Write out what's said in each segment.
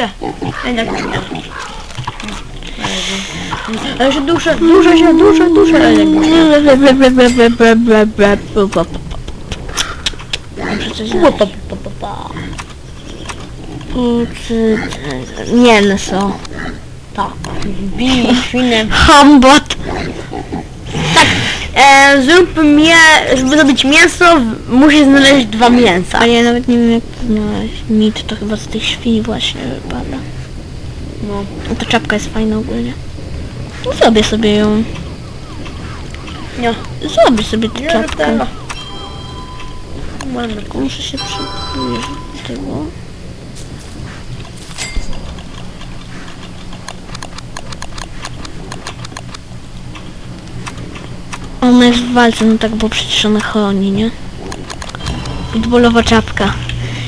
się. Jednak minę. Ale się duszę, duszę się, duszę, duszę. Mięso. Tak. Bij, świnę. Hambot. Tak. E, zrób mię, żeby zrobić mięso, musisz znaleźć dwa mięsa. A ja nawet nie wiem jak to znaleźć. Mit to chyba z tych świni właśnie wypada. No. No to czapka jest fajna ogólnie. No zrobię sobie ją. Nie. Zrobię sobie tę czapkę. Tylko muszę się przybliżyć do tego. Ona jest w walce, no tak, bo przecież ona chroni, nie? Futbolowa czapka.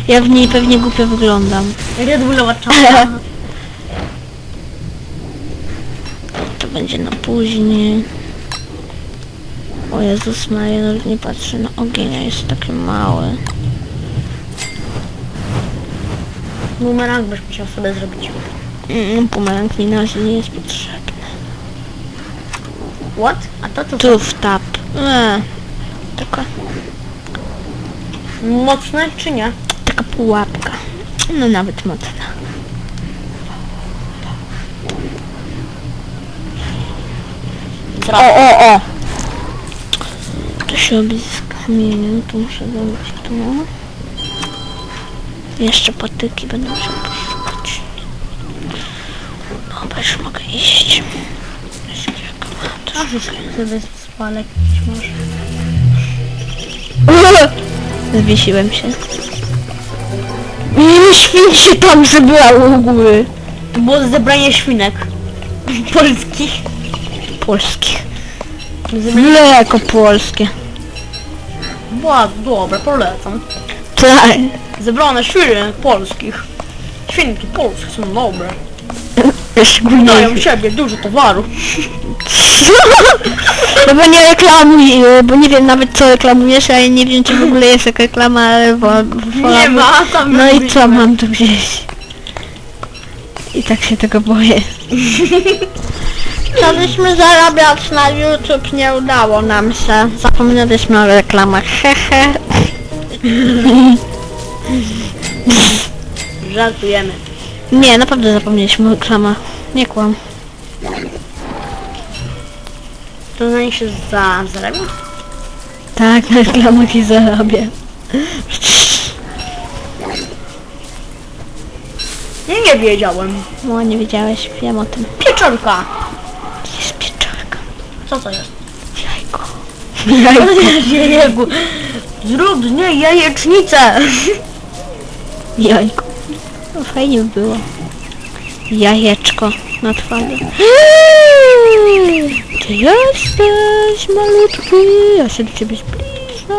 Ja w niej pewnie głupio wyglądam. Red Bullowa czapka. To będzie na później. O Jezus Maria, nawet nie patrzę na ogień, a jest taki mały. Bumerang byś musiał sobie zrobić. Mm, Bumerang mi na razie nie jest potrzebny. What? A to co? Tu w tap. Eee, taka, Mocne czy nie? taka pułapka. No nawet mocna. O, o, o! To się robi z kamieniem, tu muszę zrobić tu. Jeszcze patyki będę musiał poszukać. Dobra, już mogę iść. Troszeczkę sobie spalek może. Zawiesiłem się. Nie świn się tam zebrało u góry. To było zebranie świnek. Polskich. Polskich. Zebranie... Mleko polskie. Bardzo dobre, polecam. Tak. Zebrane świny polskich. Świnki polskie są dobre. Szczególnie. Dają siebie dużo towaru. No bo nie reklamuj, y, bo nie wiem nawet co reklamujesz, a ja nie wiem czy w ogóle jest jaka reklama, ale wo, Nie wolałabym- ma, tam No i co mam tu wziąć? I tak się tego boję. Chcieliśmy zarabiać na YouTube, nie udało nam się. Zapomnieliśmy o reklamach, hehe. Żartujemy. Nie, naprawdę zapomnieliśmy o reklamach. Nie kłam. To na nich się za, zarabia? Tak, na reklamach i zarabię. Nie wiedziałem. No nie wiedziałeś, wiem o tym. Pieczonka. Jest pieczarka. Co to jest? Jajko. Jejku. Zrób z niej jajecznicę. Jajko. No fajnie by było. Jajeczko na twarzy. Ty jesteś malutki, ja się do ciebie zbliżam.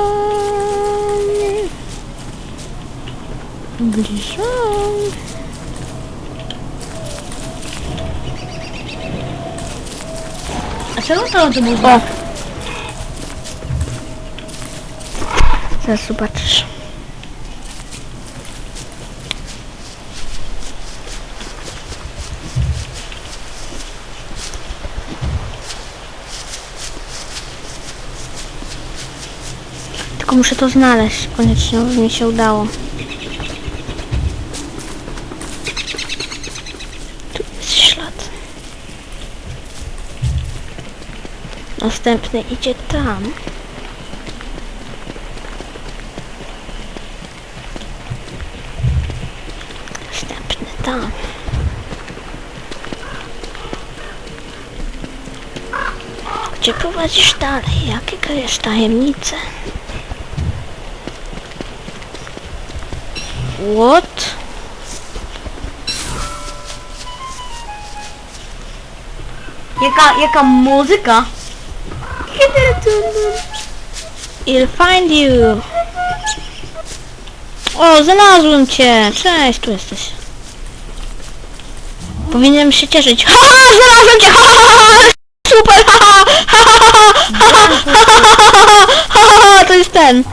Zbliżam. A czego to to był znak? Zaraz zobaczysz. Tylko muszę to znaleźć koniecznie, żeby mi się udało. Tu jest ślad. Następny idzie tam. Następny tam. Gdzie prowadzisz dalej? Jakie kryjesz tajemnice? What? Jaka, jaka muzyka? I'll find you. O, znalazłem cię. Cześć, tu jesteś. Powinienem się cieszyć. Ha, ha, znalazłem cię! Ha, ha, ha, ha, super! Ha, ha, ha, ha, ha, ha, ha, ha, ha, ha, ha, to jest ten.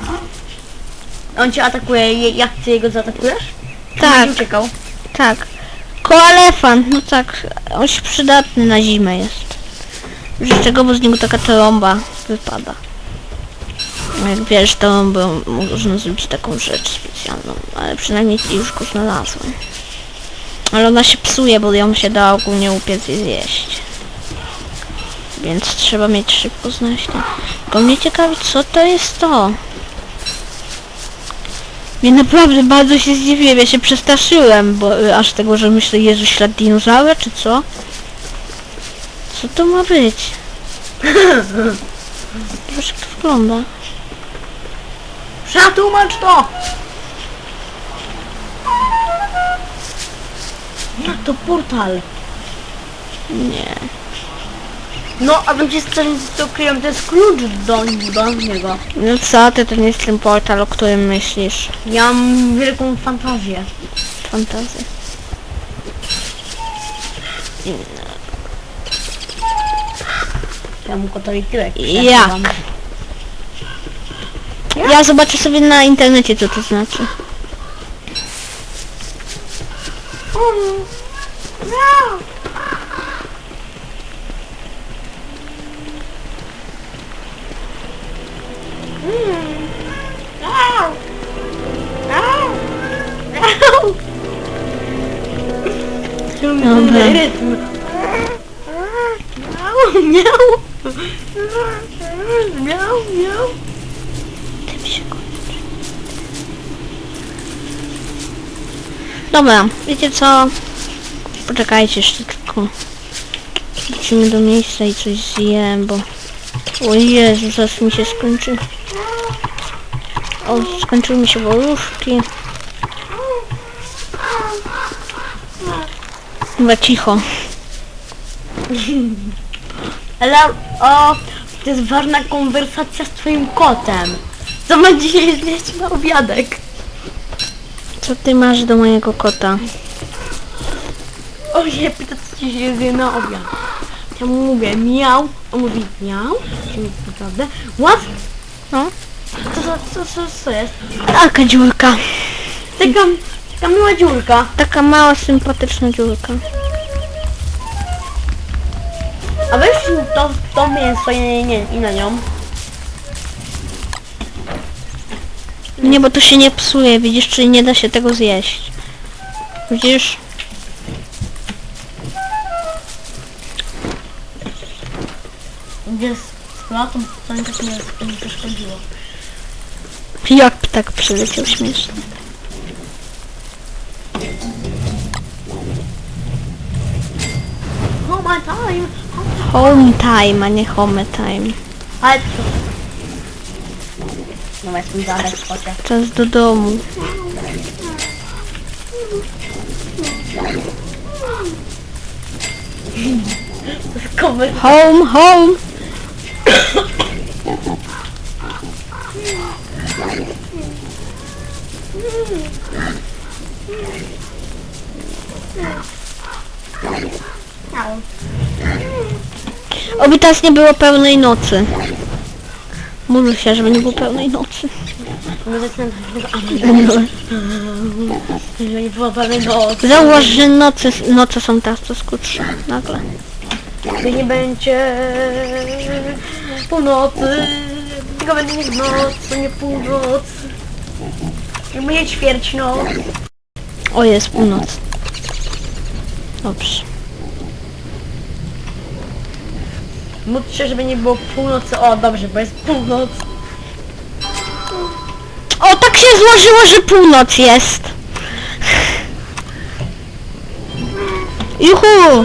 On cię atakuje, je- jak ty jego zaatakujesz? Tak, Będzie uciekał. tak. Koalefant, no tak, on się przydatny na zimę jest. Z czego, bo z niego taka trąba wypada. A Jak wiesz, to by można zrobić taką rzecz specjalną, ale przynajmniej już go znalazłem. Ale ona się psuje, bo ją się da ogólnie upiec i zjeść. Więc trzeba mieć szybko znaśnie. Tylko mnie ciekawi, co to jest to? Mnie naprawdę bardzo się zdziwiłem, ja się przestraszyłem, bo y, aż tego, że myślę, Jezu, ślad dinozaura, czy co? Co to ma być? Zobacz jak to wygląda. Przetłumacz to! No to portal. Nie. No, a będzie sceny co kryją, to jest klucz do, do niego. No co ty, to nie jest ten portal, o którym myślisz. Ja mam wielką fantazję. Fantazja. Ja mu gotowi tyłek. Ja. Ja zobaczę sobie na internecie, co to znaczy. Mm. No. Tym się kończy. Dobra, wiecie co? Poczekajcie jeszcze tylko. Wrócimy do miejsca i coś zjem, bo... O Jezu, zaraz mi się skończy. O, skończyły mi się boruszki. Chyba cicho. Ale o, to jest ważna konwersacja z twoim kotem. Co ma dzisiaj zjeść na obiadek? Co ty masz do mojego kota? O, się pyta, co ci się zje na obiad. Ja mu mówię miał, on mówi miał, czyli naprawdę. What? No? Co, co, co, co, co jest? Taka dziurka. Taka, taka miła dziurka. Taka mała, sympatyczna dziurka. A weź to, to mięso i, nie, i na nią. Nie, bo to się nie psuje, widzisz, czyli nie da się tego zjeść. Widzisz? Gdzie z z latą to mi tak nie, nie przeszkodziło. Jak ptak przyleciał śmiesznie. Oh my time! Home time, a nie home time. Ale co? No jest mój zadek w kocie. Czas do domu. Home, home! Oby teraz nie było pełnej nocy. Módl się, żeby nie było pełnej nocy. No zaczynam tego Że nie było pewnej nocy. Zauważ, że noce, noce są teraz coraz krótsze. Nagle. Gdy nie będzie północy. Tylko będzie nie noc, to nie północ. Nie będzie ćwierć noc. O, jest północ. Dobrze. Módl się, żeby nie było północy. O, dobrze, bo jest północ. O, tak się złożyło, że północ jest. Juhu!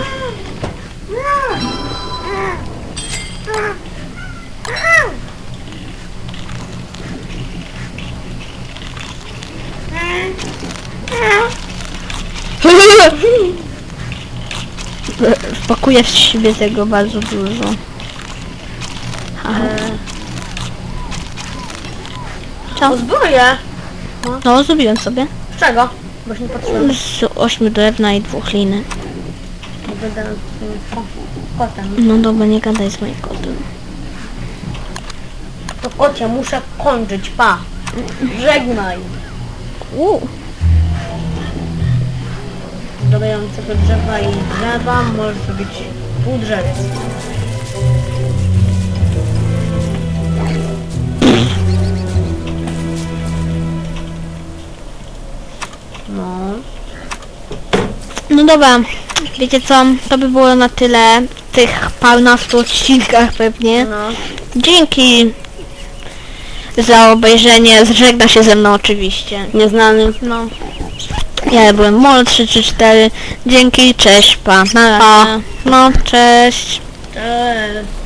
Wpakuję w siebie tego bardzo dużo. Co? O, zbroję. No, zrobiłem sobie. Z czego? Bo już nie patrzyłem. Z ośmiu drewna i dwóch liny. Bo Będę ko- kotem. No dobra, nie gadaj z moim kotem. To kocie, muszę kończyć, pa. Żegnaj. Uuu. spadającego drzewa i drzewa może zrobić pół drzewiec. No. No dobra, wiecie co, to by było na tyle w tych parunastu odcinkach pewnie. No. Dzięki za obejrzenie, żegna się ze mną oczywiście. Nieznany. No. Ja byłem MOL 3 czy 4. Dzięki, cześć, pa. Na razie. No, cześć. Cześć.